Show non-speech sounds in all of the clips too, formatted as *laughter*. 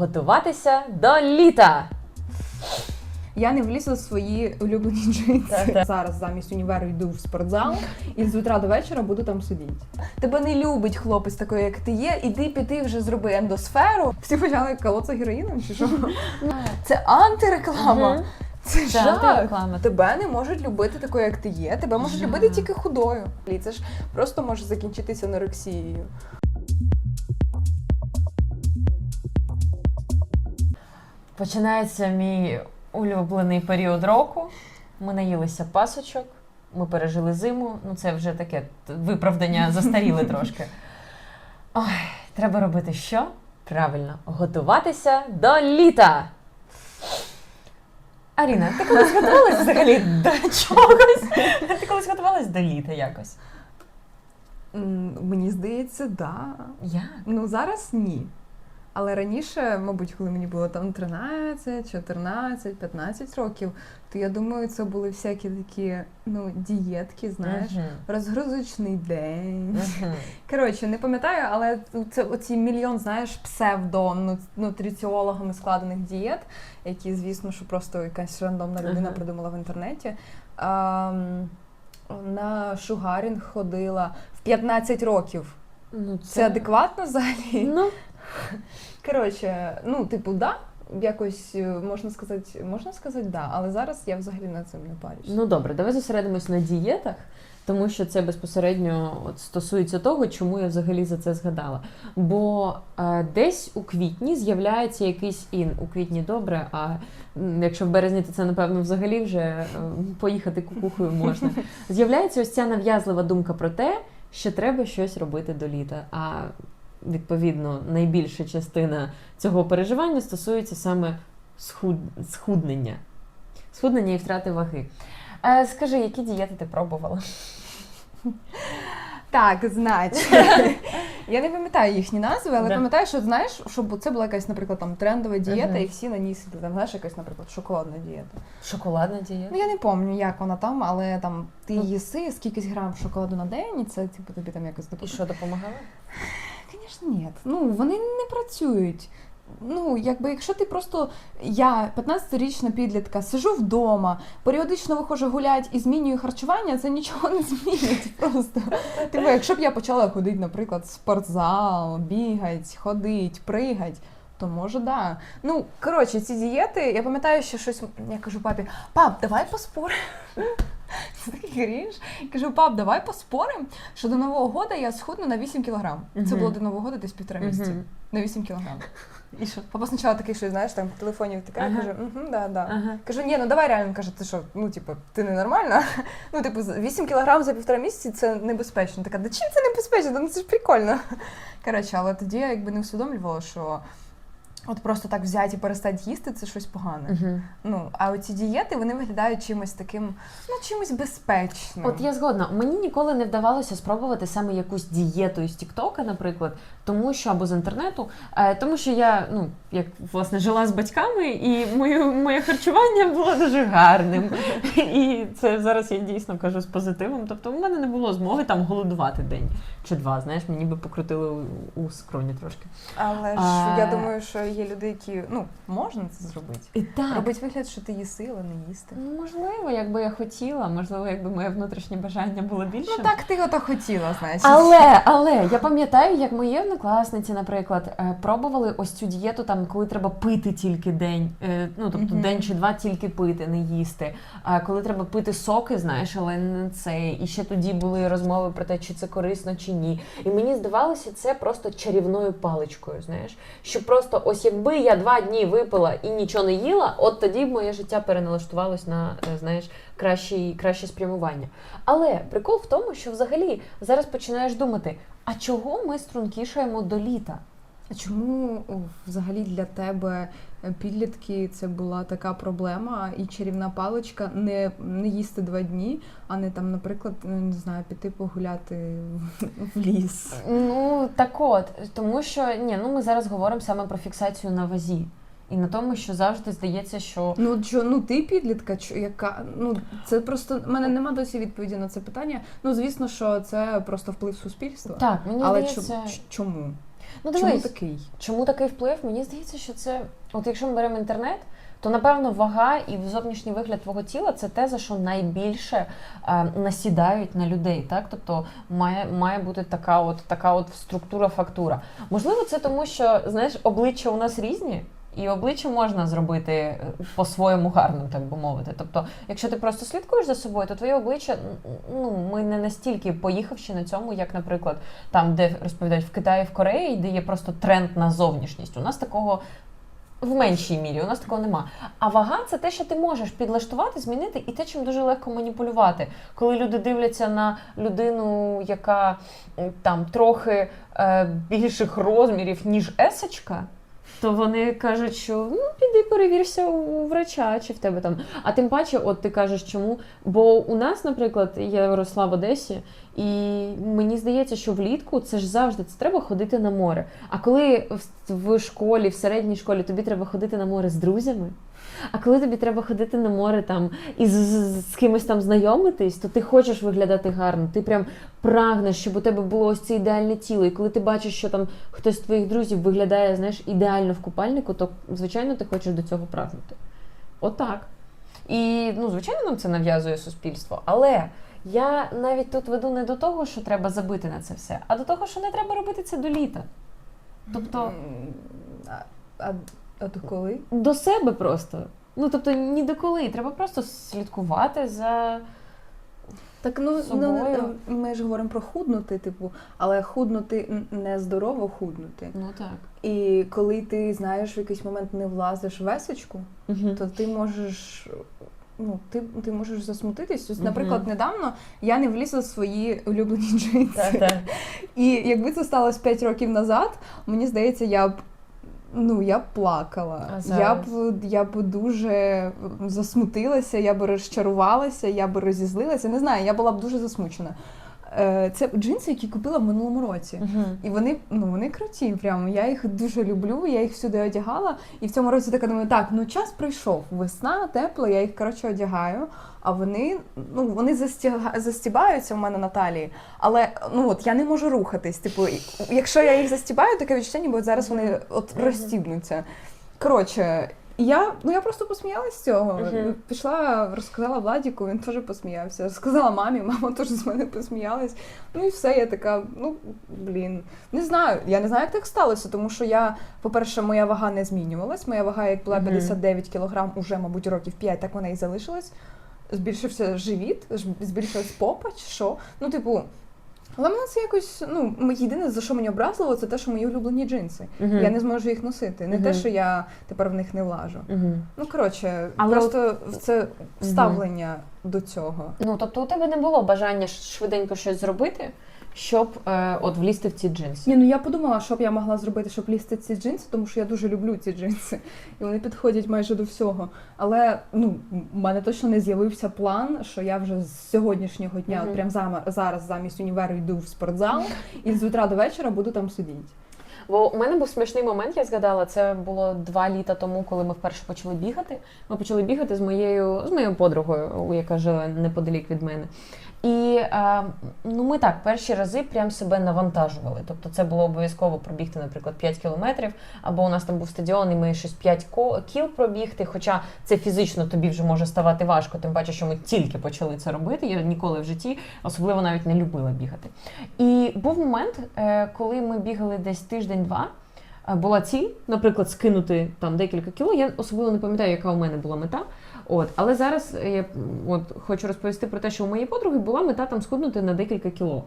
готуватися до літа. Я не влізла в свої улюблені джинси. Так, так. Зараз замість універу йду в спортзал і з утра до вечора буду там сидіти. Тебе не любить хлопець такий, як ти є. Іди піти вже зроби ендосферу. Всі почали колоться героїном чи що? Це антиреклама. Це жах. антиреклама. Тебе не можуть любити такою, як ти є. Тебе можуть любити тільки худою. Це ж просто може закінчитися анорексією. Починається мій улюблений період року. Ми наїлися пасочок, ми пережили зиму. Ну, це вже таке виправдання *laughs* застаріле трошки. Ой, треба робити що? Правильно, готуватися до літа. Аріна, ти колись готувалась взагалі до чогось? Ти колись готувалась до літа якось? Мені здається, да. Як? Ну зараз ні. Але раніше, мабуть, коли мені було там 13, 14, 15 років, то я думаю, це були всякі такі ну, дієтки, знаєш, Мгм. розгрузочний день. Мгм. *laughs* Коротше, не пам'ятаю, але це оці мільйон, знаєш, псевдо ну, нутриціологами складених дієт, які, звісно, що просто якась рандомна людина Ага. придумала в інтернеті. Ам, на шугарінг ходила в 15 років. Ну, Це адекватно взагалі? Ну, *laughs* Коротше, ну, типу, да, якось е, можна сказати, можна сказати, да, але зараз я взагалі над цим не парюсь. Ну добре, давай зосередимось на дієтах, тому що це безпосередньо от стосується того, чому я взагалі за це згадала. Бо е, десь у квітні з'являється якийсь ін. У квітні добре, а якщо в березні, то це напевно взагалі вже е, поїхати кукухою можна. *laughs* З'являється ось ця нав'язлива думка про те, що треба щось робити до літа. А відповідно найбільша частина цього переживання стосується саме схуд... схуднення. Схуднення і втрати ваги. Е, скажи, які дієти ти пробувала? *laughs* Так, значить. *laughs* Я не пам'ятаю їхні назви, але Да. пам'ятаю, що знаєш, щоб це була якась, наприклад, там трендова дієта, Мгм. і всі на ній сиділи. Там знаєш, якась, наприклад, шоколадна дієта. Шоколадна дієта? Ну я не пам'ятаю, як вона там, але там ти Ну. їси скількись грам шоколаду на день, і це типу тобі там якось І що допомагала? *laughs* Звісно, ні. Ну вони не працюють. Ну, якби якщо ти просто я 15-річна підлітка, сижу вдома, періодично виходжу гулять і змінюю харчування, це нічого не змінить. *laughs* Просто типу, якщо б я почала ходити, наприклад, в спортзал, бігать, ходить, пригать. То може, да. Ну, коротше, ці дієти, я пам'ятаю, що щось. Я кажу папі, пап, давай поспоримо. Це такий грінж. Кажу, пап, давай поспоримо, що до Нового года я схудну на 8 кілограм. Це було до Нового года десь півтора місяці. На 8 кілограм. *laughs* І що? Папа спочатку такий, що знаєш, там в телефоні втикає, Ага. каже, угу, да, да. Ага. Кажу, ні, ну давай реально каже, ти що, ну типу, ти ненормальна? *laughs* Ну, типу, 8 кілограм за півтора місяці це небезпечно. Така, да чим це небезпечно? Ну це ж прикольно. *laughs* Коротше, але тоді я якби не усвідомлювала, що от просто так взяти і перестати їсти це щось погане. Мгм. Ну, а оці дієти вони виглядають чимось таким, ну, чимось безпечним. От я згодна, мені ніколи не вдавалося спробувати саме якусь дієту із Тіктока, наприклад, тому що або з інтернету, е, тому що я, ну, як власне жила з батьками, і моє, моє харчування було дуже гарним. *laughs* І це зараз я дійсно кажу з позитивом. Тобто, у мене не було змоги там голодувати день чи два. Знаєш, мені би покрутили у скроні трошки. Але ж я думаю, що є люди, які ну можна це зробити. І так, Робить вигляд, що ти їси, але не їсти. Ну, можливо, якби я хотіла, можливо, якби моє внутрішнє бажання було більше. Ну так ти ото хотіла, значить. Але, але я пам'ятаю, як мої однокласниці, наприклад, е, пробували ось цю дієту, там, коли треба пити тільки день, е, ну тобто Мгм. день чи два тільки пити, не їсти. А коли треба пити соки, знаєш, але не це. І ще тоді були розмови про те, чи це корисно чи ні. І мені здавалося, це просто чарівною паличкою. Знаєш, що просто ось якби я два дні випила і нічого не їла, от тоді б моє життя переналаштувалось на е, знаєш краще, краще спрямування. Але прикол в тому, що взагалі зараз починаєш думати, а чого ми стрункішаємо до літа? А чому взагалі для тебе підлітки це була така проблема, і чарівна паличка не, не їсти два дні, а не там, наприклад, ну, не знаю, піти погуляти в, в ліс? Ну так от, тому що ні, ну ми зараз говоримо саме про фіксацію на вазі. І на тому, що завжди здається, що Ну чо, ну ти підлітка, чо- яка ну це просто в мене нема досі відповіді на це питання. Ну звісно, що це просто вплив суспільства. так, мені Але здається, чому? Ну, Чому такий? Чому такий вплив? Мені здається, що це, от якщо ми беремо інтернет, то напевно вага і зовнішній вигляд твого тіла це те, за що найбільше е, насідають на людей. Так? Тобто має, має бути така от, така от структура, фактура. Можливо, це тому, що знаєш, обличчя у нас різні. І обличчя можна зробити е, по-своєму гарним, так би мовити. Тобто, якщо ти просто слідкуєш за собою, то твоє обличчя, ну ми не настільки поїхавши на цьому, як, наприклад, там, де розповідають в Китаї, в Кореї, де є просто тренд на зовнішність. У нас такого в меншій мірі, у нас такого нема. А вага це те, що ти можеш підлаштувати, змінити, і те, чим дуже легко маніпулювати. Коли люди дивляться на людину, яка там трохи е, більших розмірів, ніж есочка. То вони кажуть, що ну піди перевірся у врача, чи в тебе там. А тим паче, от ти кажеш, чому? Бо у нас, наприклад, я росла в Одесі, і мені здається, що влітку це ж завжди це треба ходити на море. А коли в, школі, в середній школі тобі треба ходити на море з друзями, а коли тобі треба ходити на море там і з, з, з кимось там знайомитись, то ти хочеш виглядати гарно. Ти прям прагнеш, щоб у тебе було ось це ідеальне тіло. І коли ти бачиш, що там хтось з твоїх друзів виглядає, знаєш, ідеально в купальнику, то звичайно ти хочеш до цього прагнути. Отак. І ну, звичайно, нам це нав'язує суспільство. Але я навіть тут веду не до того, що треба забити на це все, а до того, що не треба робити це до літа. Тобто А, а, а до коли? до себе просто. Ну тобто ні до коли. Треба просто слідкувати за. Так ну, ну ми ж говоримо про худнути, типу, але худнути не здорово худнути. Ну так. І коли ти знаєш, в якийсь момент не влазиш в весочку, Угу. то ти можеш. Ну, ти, ти можеш засмутитись. Ось, Мгм. Наприклад, недавно я не влізла в свої улюблені джинси. Так, так. І якби це сталося 5 років назад, мені здається, я б. Ну, я б плакала. А Я б, я б дуже засмутилася, я б розчарувалася, я б розізлилася. Не знаю, я була б дуже засмучена. Е, Це джинси, які купила в минулому році. Угу. І вони, ну, вони круті, прямо. Я їх дуже люблю, я їх всюди одягала. І в цьому році така думаю, так, ну час прийшов. Весна, тепло, я їх коротше одягаю. А вони, ну, вони застіга... застібаються в мене на талії. Але ну от я не можу рухатись. Типу, якщо я їх застібаю, таке відчуття, ніби зараз вони от розстібнуться. Коротше. Я, ну я просто посміялась з цього. Мгм. Пішла, розказала Владіку, він теж посміявся. Розказала мамі, мама *laughs* теж з мене посміялась. Ну і все, я така, ну блін. Не знаю, я не знаю, як так сталося, тому що я, по-перше, моя вага не змінювалась. Моя вага, як була Мгм. 59 кілограм, уже, мабуть, років 5, так вона і залишилась. Збільшився живіт, збільшилась попа, чи що. Ну, типу. Але мене це якось, ну, єдине, за що мені образливо, це те, що мої улюблені джинси. Угу. Я не зможу їх носити. Не те, Мгм. що я тепер в них не влажу. Угу. Ну, коротше, Але просто в це ставлення до цього. Ну тобто у тебе не було бажання ш- швиденько щось зробити, щоб е, от влізти в ці джинси. Ні, ну я подумала, що б я могла зробити, щоб лізти ці джинси, тому що я дуже люблю ці джинси, *laughs* і вони підходять майже до всього. Але ну, в мене точно не з'явився план, що я вже з сьогоднішнього дня, от прям зама- зараз замість універу йду в спортзал і з утра до вечора буду там сидіти. Бо у мене був смішний момент, я згадала, це було два літа тому, коли ми вперше почали бігати. Ми почали бігати з моєю з моєю подругою, яка жила неподалік від мене. І е, ну, ми так перші рази прям себе навантажували. Тобто це було обов'язково пробігти, наприклад, 5 кілометрів, або у нас там був стадіон, і ми щось 5 ко- кіл пробігти. Хоча це фізично тобі вже може ставати важко, тим паче, що ми тільки почали це робити. Я ніколи в житті особливо навіть не любила бігати. І був момент, е, коли ми бігали десь тиждень-два. Е, Була ціль, наприклад, скинути там декілька кіло. Я особливо не пам'ятаю, яка у мене була мета. От, але зараз е, я от хочу розповісти про те, що у моєї подруги була мета там схуднути на декілька кіло.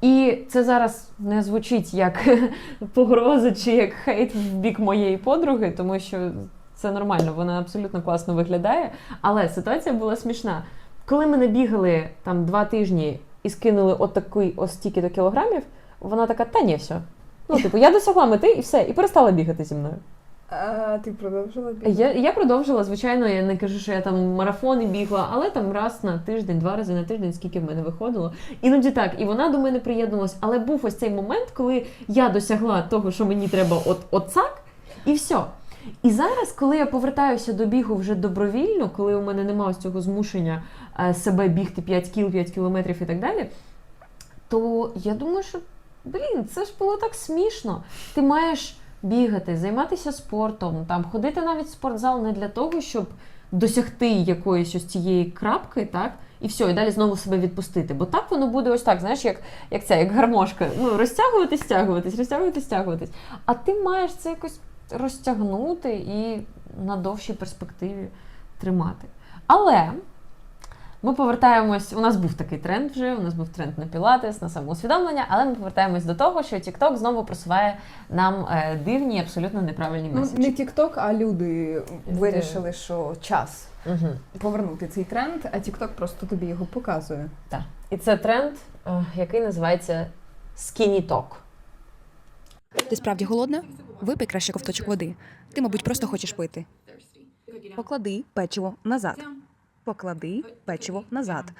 І це зараз не звучить як *laughs* погроза чи як хейт в бік моєї подруги, тому що це нормально, вона абсолютно класно виглядає. Але ситуація була смішна. Коли ми не бігали там два тижні і скинули от такий ось стільки до кілограмів, вона така, та ні, все. Ну, типу, я досягла мети і все, і перестала бігати зі мною. А ти продовжила бігати? Я, я продовжила, звичайно, я не кажу, що я там марафони бігла, але там раз на тиждень, два рази на тиждень, скільки в мене виходило. Іноді так, і вона до мене приєднувалась. Але був ось цей момент, коли я досягла того, що мені треба от, оцак, і все. І зараз, коли я повертаюся до бігу вже добровільно, коли у мене немає ось цього змушення е, себе бігти 5 кіл, 5 кілометрів і так далі, то я думаю, що блін, це ж було так смішно. Ти маєш бігати, займатися спортом, там ходити навіть в спортзал не для того, щоб досягти якоїсь ось цієї крапки, так? І все, і далі знову себе відпустити. Бо так воно буде ось так, знаєш, як, як ця, як гармошка. Ну, розтягуватись, стягуватись, розтягуватись, стягуватись. А ти маєш це якось розтягнути і на довшій перспективі тримати. Але ми повертаємось. У нас був такий тренд вже. У нас був тренд на пілатес, на самоусвідомлення, але ми повертаємось до того, що TikTok знову просуває нам е, дивні, абсолютно неправильні Ну, меседжі. не TikTok, а люди вирішили, що час Угу. повернути цей тренд, а TikTok просто тобі його показує. Так. І це тренд, е, який називається Skinny Talk. Ти справді голодна? Випий краще ковточок води. Ти, мабуть, просто хочеш пити. Поклади печиво назад. Поклади печиво назад.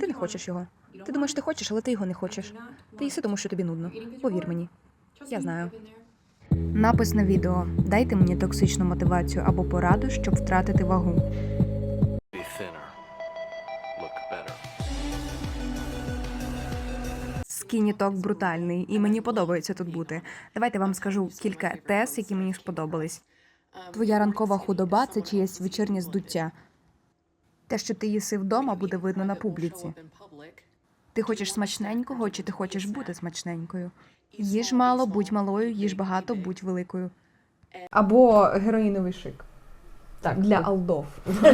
Ти не хочеш його. Ти думаєш, ти хочеш, але ти його не хочеш. Ти їси, тому що тобі нудно. Повір мені. Я знаю. Напис на відео. Дайте мені токсичну мотивацію або пораду, щоб втратити вагу. Скініток брутальний, і мені подобається тут бути. Давайте вам скажу кілька тез, які мені сподобались. Твоя ранкова худоба це чиєсь вечірнє здуття. Те, що ти їси вдома, буде видно на публіці. Ти хочеш смачненького, чи ти хочеш бути смачненькою? Їж мало, будь малою, їж багато, будь великою. Або героїновий шик Так, для алдов. *laughs*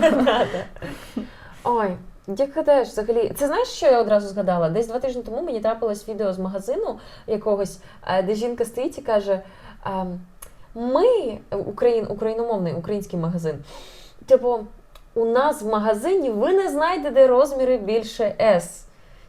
Ой, як гадаєш, взагалі, це знаєш, що я одразу згадала? Десь два тижні тому мені трапилось відео з магазину якогось, е, де жінка стоїть і каже: ем, ми, Україн, україномовний український магазин, типу, у нас в магазині ви не знайдете розміри більше S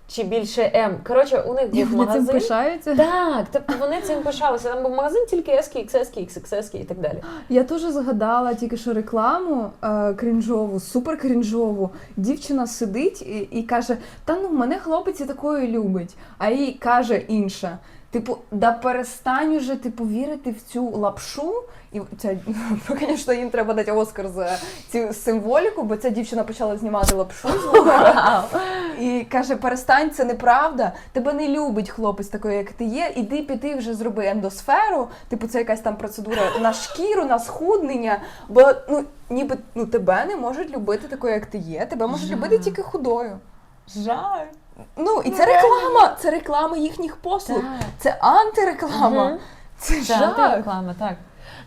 чи більше М. Коротше, у них був вони цим магазин. пишаються. Так, тобто вони цим пишалися. Там був магазин тільки S, XS, XXS і так далі. Я теж згадала тільки що рекламу е, крінжову, супер крінжову. Дівчина сидить і, і каже: Та ну мене хлопець і такою любить. А їй каже інша. Типу, да перестань уже типу вірити в цю лапшу. І ця, *laughs* звісно, їм треба дати Оскар за цю символіку, бо ця дівчина почала знімати лапшу. І каже: перестань, це неправда. Тебе не любить хлопець такий, як ти є. Іди піти вже зроби ендосферу. Типу, це якась там процедура на шкіру, на схуднення. Бо ну ніби ну тебе не можуть любити такою, як ти є. Тебе можуть любити тільки худою. Жаль. Ну і це реклама. Це реклама їхніх послуг. Так. Це антиреклама. Мгм. Це Це жах. антиреклама, так.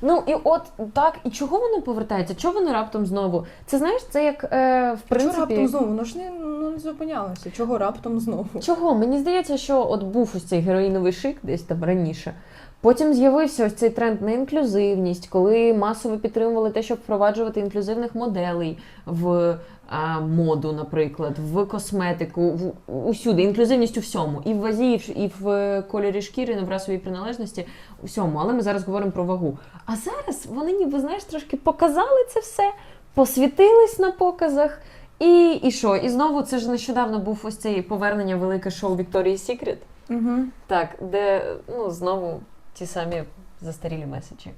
Ну і от так, і чого воно повертається? Чого воно раптом знову? Це знаєш, це як е, в принципі. Чого раптом знову? Воно ж не, ну, не зупинялося. Чого раптом знову? Чого? Мені здається, що от був ось цей героїновий шик десь там раніше. Потім з'явився ось цей тренд на інклюзивність, коли масово підтримували те, щоб впроваджувати інклюзивних моделей в а, моду, наприклад, в косметику, в усюди. Інклюзивність у всьому. І в вазі, і в, е, кольорі шкіри, і в расовій приналежності, у всьому. Але ми зараз говоримо про вагу. А зараз вони ніби знаєш трошки показали це все, посвітились на показах. І, і що? І знову це ж нещодавно був ось цей повернення велике шоу Вікторії Сікрет. Угу. Так, де ну знову ті самі застарілі меседжі.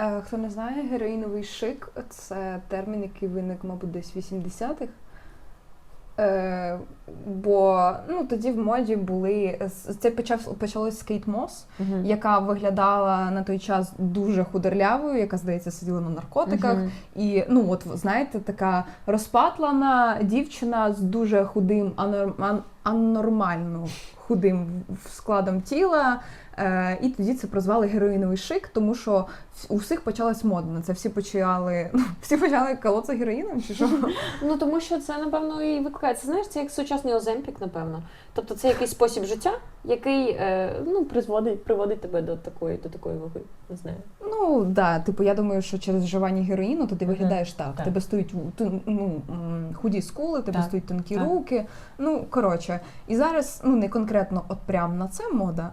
Е, Хто не знає, героїновий шик це термін, який виник, мабуть, десь в 80-х. Е, бо ну, тоді в моді були. Це почав почалось з Кейт Мос, Мгм. яка виглядала на той час дуже худорлявою, яка, здається, сиділа на наркотиках. Мгм. І ну, от знаєте, така розпатлана дівчина з дуже худим, анор- ан- анормально худим складом тіла. Е, і тоді це прозвали героїновий шик, тому що у всіх почалась мода на це. Всі почали, *laughs* ну, всі почали колоться героїном, чи що? Ну тому що це напевно і викликається. Знаєш, це як сучасний оземпік, напевно. Тобто це якийсь спосіб життя, який е, ну призводить, приводить тебе до такої, до такої ваги. Не знаю. Ну да, типу, я думаю, що через вживання героїну то ти виглядаєш так. Так. Тебе стоять тон- ну, худі скули, тебе Так, стоять тонкі так. руки. Ну коротше, і зараз ну не конкретно от прям на це мода.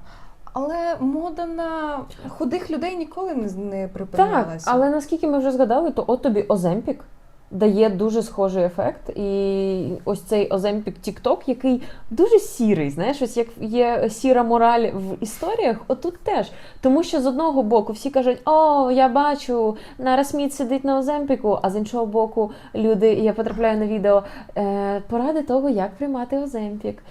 Але мода на худих людей ніколи не, не Так, але наскільки ми вже згадали, то от тобі оземпік. Дає дуже схожий ефект. І ось цей Оземпік TikTok, який дуже сірий. Знаєш, ось як є сіра мораль в історіях, отут теж. Тому що з одного боку всі кажуть, о, я бачу, Нара Сміт сидить на Оземпіку, а з іншого боку, люди, я потрапляю на відео, е, поради того, як приймати Оземпік,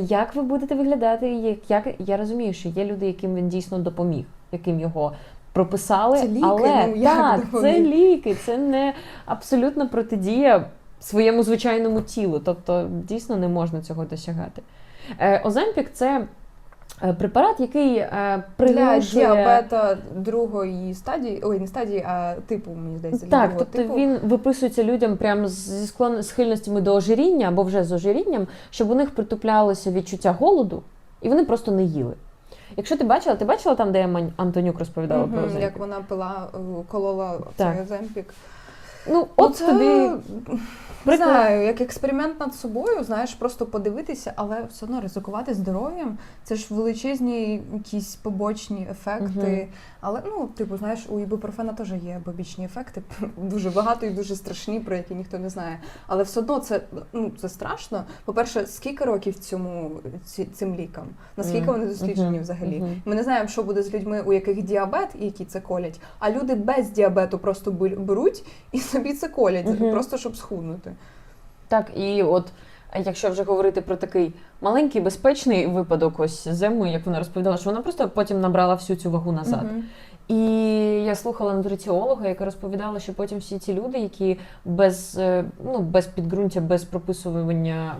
як ви будете виглядати, як я розумію, що є люди, яким він дійсно допоміг, яким його прописали. Це ліки, але ну, як так, це ліки, це не абсолютна протидія своєму звичайному тілу. Тобто дійсно не можна цього досягати. Е, Оземпік це е, препарат, який е, Для діабета другої стадії, ой, не стадії, а типу, мені здається, Так, тобто типу. він виписується людям прямо зі склон... схильностями до ожиріння або вже з ожирінням, щоб у них притуплялося відчуття голоду, і вони просто не їли. Якщо ти бачила, ти бачила там, де Мань- Антонюк розповідала про Оземпік? як вона пила, е, колола цей земпік. Ну, от Оце, тобі не знаю, як експеримент над собою, знаєш, просто подивитися, але все одно ризикувати здоров'ям. Це ж величезні якісь побочні ефекти. Мгм. Але ну, типу, знаєш, у ібупрофена теж є побічні ефекти, *laughs* дуже багато і дуже страшні, про які ніхто не знає. Але все одно це ну це страшно. По-перше, скільки років цьому ці, цим лікам? Наскільки вони досліджені Мгм. взагалі? Мгм. Ми не знаємо, що буде з людьми, у яких діабет і які це колять, а люди без діабету просто бер- беруть і собі це колять, угу. просто щоб схуднути. Так, і от якщо вже говорити про такий маленький безпечний випадок, ось зиму, як вона розповідала, що вона просто потім набрала всю цю вагу назад. Мгм. І я слухала нутриціолога, яка розповідала, що потім всі ці люди, які без, е, ну, без підґрунтя, без прописування.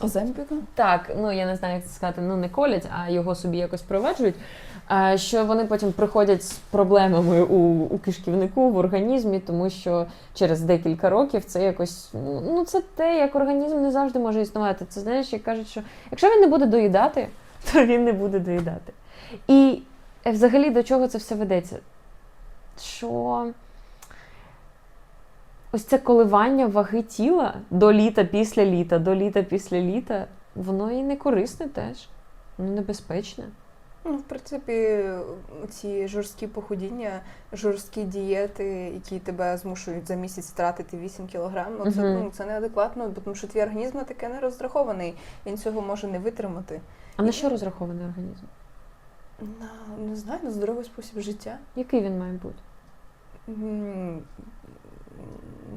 Оземпіка? Так, ну я не знаю, як це сказати, ну не колять, а його собі якось проваджують. Що вони потім приходять з проблемами у, у кишківнику в організмі, тому що через декілька років це якось ну це те, як організм не завжди може існувати. Це знаєш, як кажуть, що якщо він не буде доїдати, *laughs* то він не буде доїдати. І е, взагалі до чого це все ведеться? Що ось це коливання ваги тіла до літа після літа, до літа після літа, воно і не корисне теж, воно небезпечне. Ну, в принципі, ці жорсткі похудіння, жорсткі дієти, які тебе змушують за місяць втратити 8 кілограм, ну це, ну, це неадекватно, тому що твій організм на таке не розрахований, він цього може не витримати. А на що розрахований організм? На, не знаю, на здоровий спосіб життя. Який він має бути?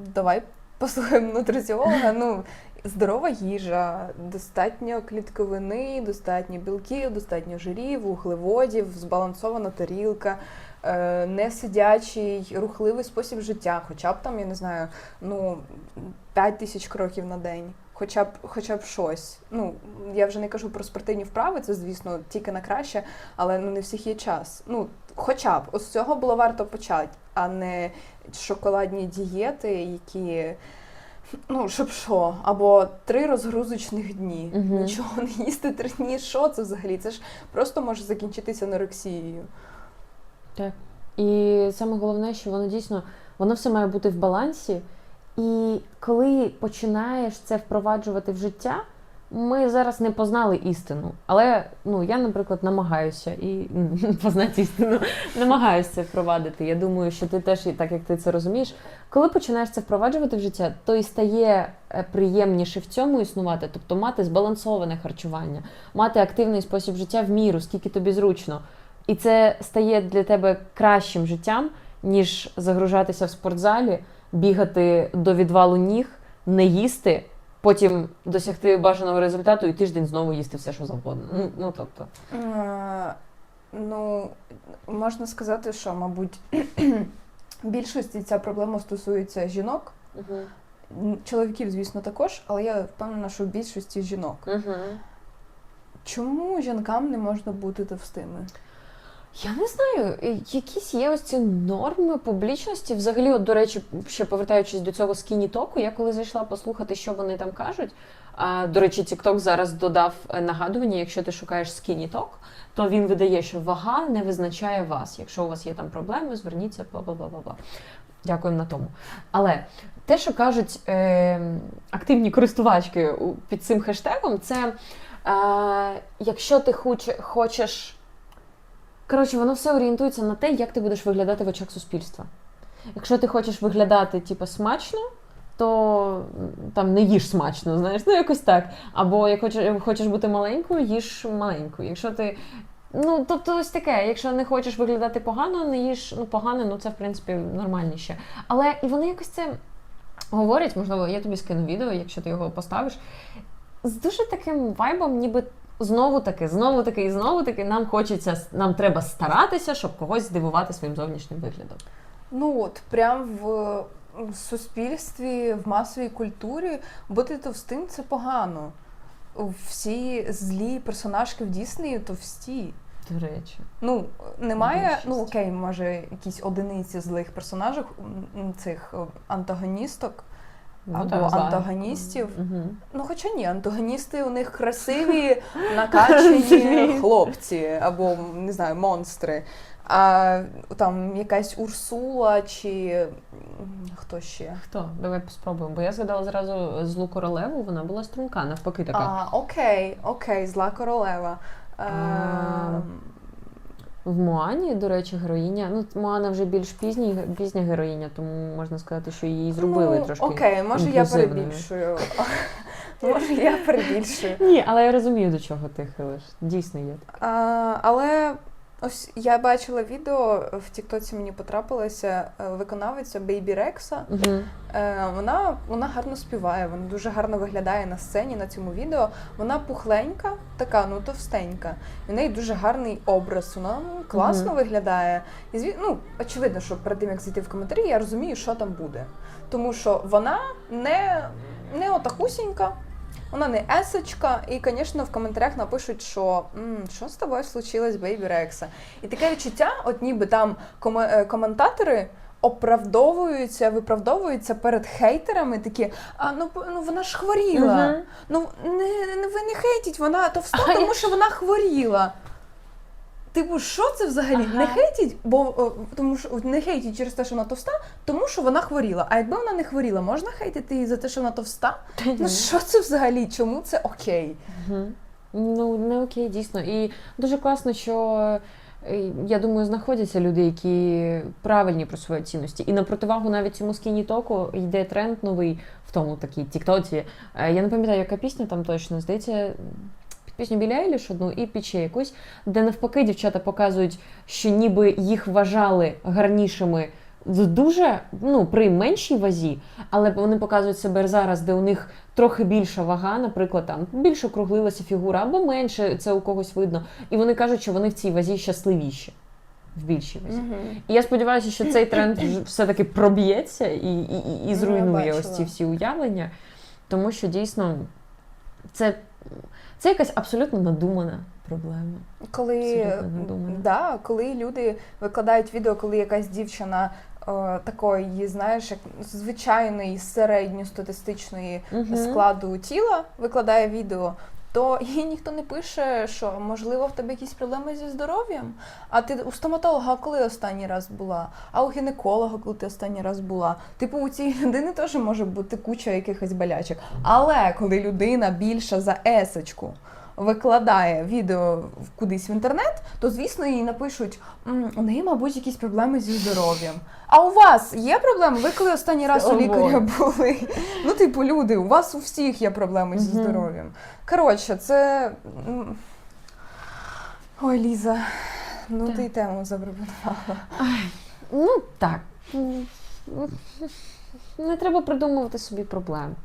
Давай послухаємо нутриціолога. Ну, здорова їжа, достатньо клітковини, достатньо білків, достатньо жирів, вуглеводів, збалансована тарілка, е, не сидячий, рухливий спосіб життя, хоча б там, я не знаю, ну, 5 тисяч кроків на день. Хоча б, хоча б щось. Ну, я вже не кажу про спортивні вправи, це, звісно, тільки на краще, але ну, не всіх є час. Ну, хоча б, з цього було варто почати, а не шоколадні дієти, які. Ну, щоб що, або три розгрузочних дні. Мгм. Нічого не їсти три дні. Що це взагалі? Це ж просто може закінчитися анорексією. Так. І саме головне, що воно дійсно воно все має бути в балансі. І коли починаєш це впроваджувати в життя, ми зараз не познали істину. Але ну я, наприклад, намагаюся і *laughs* познати істину, намагаюся впровадити. Я думаю, що ти теж, і так як ти це розумієш, коли починаєш це впроваджувати в життя, то і стає е, приємніше в цьому існувати, тобто мати збалансоване харчування, мати активний спосіб життя в міру, скільки тобі зручно. І це стає для тебе кращим життям, ніж загружатися в спортзалі, бігати до відвалу ніг, не їсти, потім досягти бажаного результату і тиждень знову їсти все, що завгодно. Ну, ну тобто, Е, Ну, можна сказати, що, мабуть, *clears throat* більшості ця проблема стосується жінок. М, Чоловіків, звісно, також, але я впевнена, що в більшості жінок. Чому жінкам не можна бути товстими? Я не знаю, е, якісь є ось ці норми публічності. Взагалі, от, до речі, ще повертаючись до цього скіні-току, я коли зайшла послухати, що вони там кажуть. А, до речі, TikTok зараз додав е, нагадування, якщо ти шукаєш скіні-ток, то він видає, що вага не визначає вас. Якщо у вас є там проблеми, зверніться, бла бла бла бла бла. На тому. Але те, що кажуть е, активні користувачки під цим хештегом, це е, якщо ти хоч- хочеш. Коротше, воно все орієнтується на те, як ти будеш виглядати в очах суспільства. Якщо ти хочеш виглядати типу, смачно, то там не їж смачно, знаєш, ну якось так. Або як хочеш, хочеш бути маленькою, їж маленькою. Якщо ти. Ну, тобто ось таке, якщо не хочеш виглядати погано, не їж ну, погано, ну це в принципі нормальніше. Але і вони якось це говорять, можливо, я тобі скину відео, якщо ти його поставиш, з дуже таким вайбом, ніби знову таки, знову таки і знову таки нам хочеться, нам треба старатися, щоб когось здивувати своїм зовнішнім виглядом. Ну от, прям в суспільстві, в масовій культурі бути товстим це погано. Всі злі персонажки в Діснеї товсті. До речі. Ну, немає, Більшість. ну окей, може, якісь одиниці злих персонажів, цих е, антагоністок або антагоністів. Угу. Ну, хоча ні, антагоністи у них красиві, накачані *laughs* хлопці або не знаю, монстри. А там якась Урсула чи хто ще? Хто? Давай спробуємо. Бо я згадала зразу злу королеву, вона була струнка, навпаки така. А, окей, окей, зла королева. А, Ем, В Моані, до речі, героїня. Ну, Моана вже більш пізні, пізня героїня, тому можна сказати, що її зробили ну, трошки. Окей, може я перебільшую. *laughs* може я перебільшую. Ні, але я розумію, до чого ти хилиш. Дійсно є. А, але ось я бачила відео в Тіктоці мені потрапилася е, виконавиця Бейбі Рекса. Угу. Вона, вона гарно співає, вона дуже гарно виглядає на сцені на цьому відео. Вона пухленька, така, ну товстенька. І в неї дуже гарний образ. Вона ну, класно Мгм. виглядає. І зві... ну, очевидно, що перед тим як зайти в коментарі, я розумію, що там буде. Тому що вона не, не отакусінька. Вона не есочка, і, звісно, в коментарях напишуть, що «М, що з тобою случилось, Бейбі Рекса. І таке відчуття, от ніби там коме- е, коментатори оправдовуються, виправдовуються перед хейтерами, такі, а ну, п- ну вона ж хворіла. Мгм. Ну не, не ви не хейтіть, вона товста, тому що вона хворіла. Типу, що це взагалі? Ага. Не хейтіть, бо о, тому що не хейтіть через те, що вона товста, тому що вона хворіла. А якби вона не хворіла, можна хейтити її за те, що вона товста? Ну що це взагалі? Чому це окей? Ну, не окей, дійсно. І дуже класно, що е, я думаю, знаходяться люди, які правильні про свої цінності. І на противагу навіть цьому скіні току йде тренд новий в тому такій тіктоці. Е, Я не пам'ятаю, яка пісня там точно здається. Пісню Білі Ейліш одну і під ще якусь, де навпаки дівчата показують, що ніби їх вважали гарнішими в дуже ну при меншій вазі, але вони показують себе зараз, де у них трохи більша вага, наприклад, там більш округлилася фігура або менше, це у когось видно. І вони кажуть, що вони в цій вазі щасливіші. В більшій вазі. І я сподіваюся, що цей тренд *clears throat* все-таки проб'ється і, і, і, і Ну, зруйнує ось ці всі уявлення, тому що дійсно це, це якась абсолютно надумана проблема. Коли, надумано. да, коли люди викладають відео, коли якась дівчина е, такої, знаєш, як звичайної середньостатистичної Мгм. складу тіла викладає відео, то їй ніхто не пише, що можливо в тебе якісь проблеми зі здоров'ям. А ти у стоматолога коли останній раз була? А у гінеколога, коли ти останній раз була? Типу, у цій людини теж може бути куча якихось болячок. Але коли людина більша за есочку викладає відео кудись в інтернет, то звісно їй напишуть: у неї, мабуть, якісь проблеми зі здоров'ям. А у вас є проблеми? Ви коли останній раз у лікаря були? Ну, типу, люди, у вас у всіх є проблеми зі здоров'ям. Коротше, це. Ой, Ліза, ну Так. ти тему запропонувала. Ну так. Не треба придумувати собі проблем.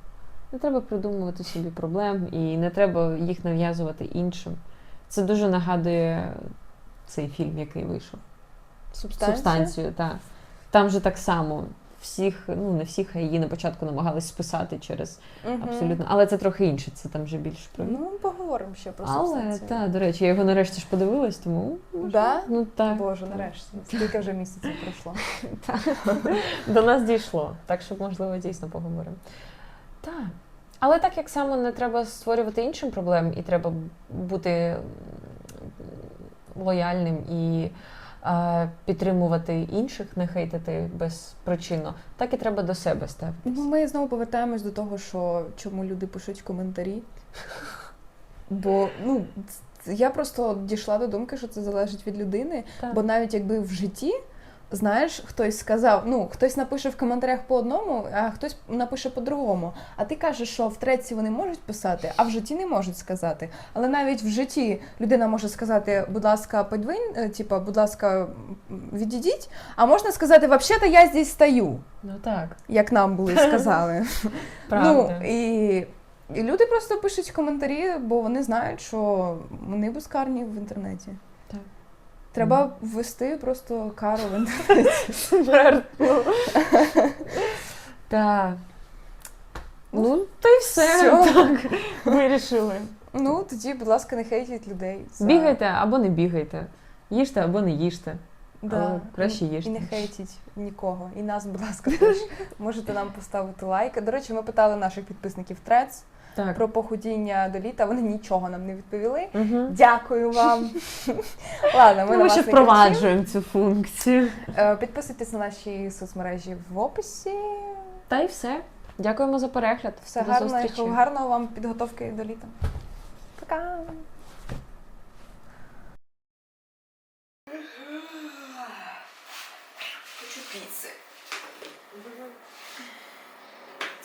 Не треба придумувати собі проблем і не треба їх нав'язувати іншим. Це дуже нагадує цей фільм, який вийшов. Субстанцію, так. Там же так само. Всіх, ну не всіх, а її на початку намагались списати через Мгм. абсолютно. Але це трохи інше, це там вже більш про. Ну, поговоримо ще про Але так, до речі, я його нарешті ж подивилась, тому. Да? ну так. Боже, нарешті. Скільки вже місяців пройшло? *laughs* До нас дійшло, так що, можливо, дійсно поговоримо. Так. Але так як само не треба створювати іншим проблем, і треба бути лояльним і е, підтримувати інших, не хейтити безпричинно, так і треба до себе ставитись. Ну, ми знову повертаємось до того, що чому люди пишуть коментарі. *laughs* Бо ну, я просто дійшла до думки, що це залежить від людини. Так. Бо навіть якби в житті знаєш, хтось сказав, ну хтось напише в коментарях по одному, а хтось напише по-другому. А ти кажеш, що в треці вони можуть писати, а в житті не можуть сказати. Але навіть в житті людина може сказати, будь ласка, подвинь, е, типа, будь ласка, відійдіть. А можна сказати, взагалі-то я здесь стою, Ну так, як нам були *laughs* сказали. правда. Ну, і, і люди просто пишуть коментарі, бо вони знають, що вони безкарні в інтернеті. Треба ввести просто кару в *laughs* інтернеті. Так. Ну, та й все. Так, *laughs* вирішили. Ну, тоді, будь ласка, не хейтіть людей. Бігайте або не бігайте. Їжте або не їжте. Да. краще їжте. І не хейтіть нікого. І нас, будь ласка, теж можете нам поставити лайк. До речі, ми питали наших підписників Трец Так. про похудіння до літа. Вони нічого нам не відповіли. Угу. Дякую вам. *laughs* Ладно, ми, Ми, на вас ще впроваджуємо цю функцію. Е, Підписуйтесь на наші соцмережі в описі. Та й все. Дякуємо за перегляд. Все До гарно, зустрічі. гарного вам підготовки до літа. Пока! Хочу піци.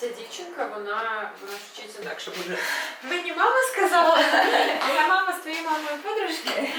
Ця дівчинка, вона, вона вчиться інакше буде. Мені мама сказала, я мама з твоєю мамою подружки.